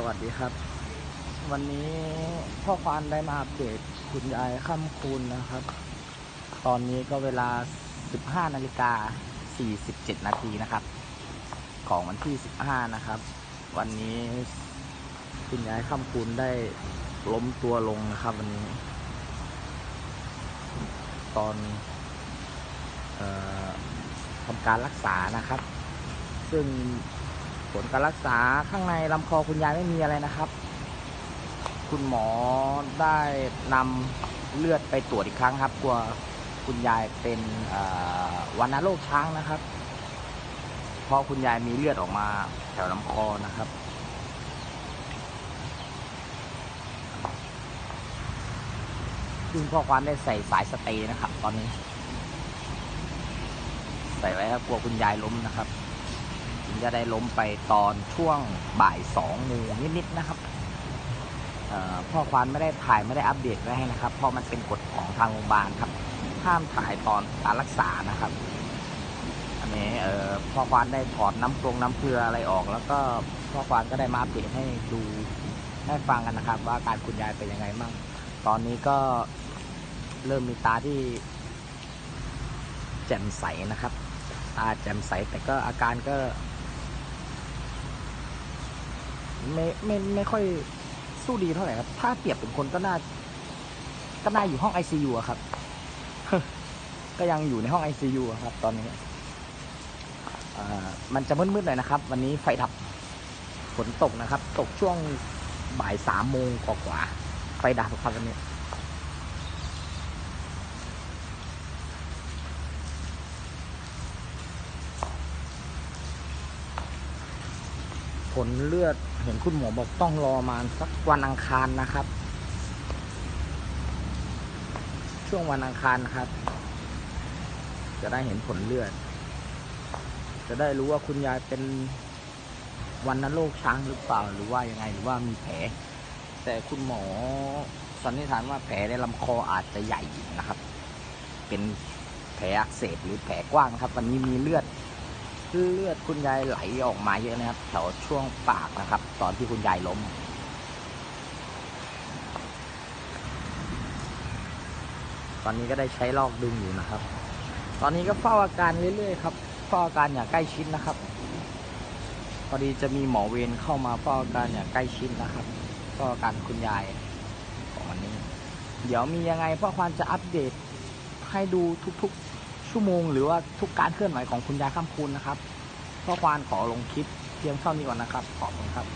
สวัสดีครับ วันนี้พ่อควานได้มาอัปเดตคุณยายค่ำคูณนะครับ ตอนนี้ก็เวลา 15นาฬิกา47นาทีนะครับ ของวันที่ 15 นะครับ วันนี้คุณยายค่ำคูณได้ล้มตัวลงนะครับ วันนี้ ตอนออทำการรักษานะครับ ซึ่ง ผลการรักษาข้างในลำคอคุณยายไม่มีอะไรนะครับ คุณหมอได้นำเลือดไปตรวจอีกครั้งครับ กลัวคุณยายเป็นวัณโรคช้างนะครับเพราะคุณยายมีเลือดออกมาแถวลำคอนะครับซึ่งพ่อควานได้ใส่สายสเตย์นะครับ ตอนนี้ ใส่ไว้ครับกลัวคุณยายล้มนะครับ จะได้ล้มไปตอนช่วงบ่ายสองโมงนิดๆนะครับพ่อควานไม่ได้ถ่ายไม่ได้อัปเดตไว้ให้นะครับ เพราะมันเป็นกฎของทางโรงพยาบาลครับห้ามถ่ายตอนการรักษานะครับ อันนี้พ่อควานได้ถอดน้ำปรงน้ำเกลืออะไรออก แล้วก็พ่อควานก็ได้มาอัปเดตให้ดูให้ฟังกันนะครับ ว่าอาการคุณยายเป็นยังไงบ้างตอนนี้ก็เริ่มมีตาที่แจ่มใสนะครับ ตาแจ่มใสแต่ก็อาการก็ ไม่ไม่ไม่ค่อยสู้ดีเท่าไหร่ครับ ถ้าเปรียบเป็นคนก็น่า ก็น่าอยู่ห้องไอซูอะครับ ก็ยังอยู่ในห้องไอซียูครับ ตอนนี้มันจะมืดๆหน่อยนะครับ วันนี้ไฟดับฝนตกนะครับ ตกช่วงบ่ายสามโมงกว่าๆไฟดับครับวันนี้ ลเลือดเห็นคุณหมอบอกต้องรอมาสักวันอังคารนะครับ ช่วงวันอังคารครับ จะได้เห็นผลเลือด จะได้รู้ว่าคุณยายเป็นวันนโรคช้างหรือเปล่าหรือว่ายังไงหรือว่ามีแผล แต่คุณหมอสันนิษฐานว่าแผลในลำคออาจจะใหญ่นะครับ เป็นแผลอักเสบหรือแผลกว้างนะครับ วันนี้มีเลือด เลือดคุณยายไหลออกมาเยอะนะครับแถวช่วงปากนะครับ ตอนที่คุณยายล้มตอนนี้ก็ได้ใช้ลอกดึงอยู่นะครับ ตอนนี้ก็เฝ้าอาการเรื่อยๆครับเฝ้าอาการอย่างใกล้ชิดนะครับ พอดีจะมีหมอเวรเข้ามาเฝ้าอาการอย่างใกล้ชิดนะครับเฝ้าอาการคุณยายของวันนี้ เดี๋ยวมียังไงพ่อควานจะอัปเดตให้ดูทุกๆ ชั่วโมงหรือว่าทุกการเคลื่อนไหวของคุณยายข้ามคูณนะครับพ่อควานขอลงคลิปเพียงเท่านี้ก่อนนะครับขอบคุณครับ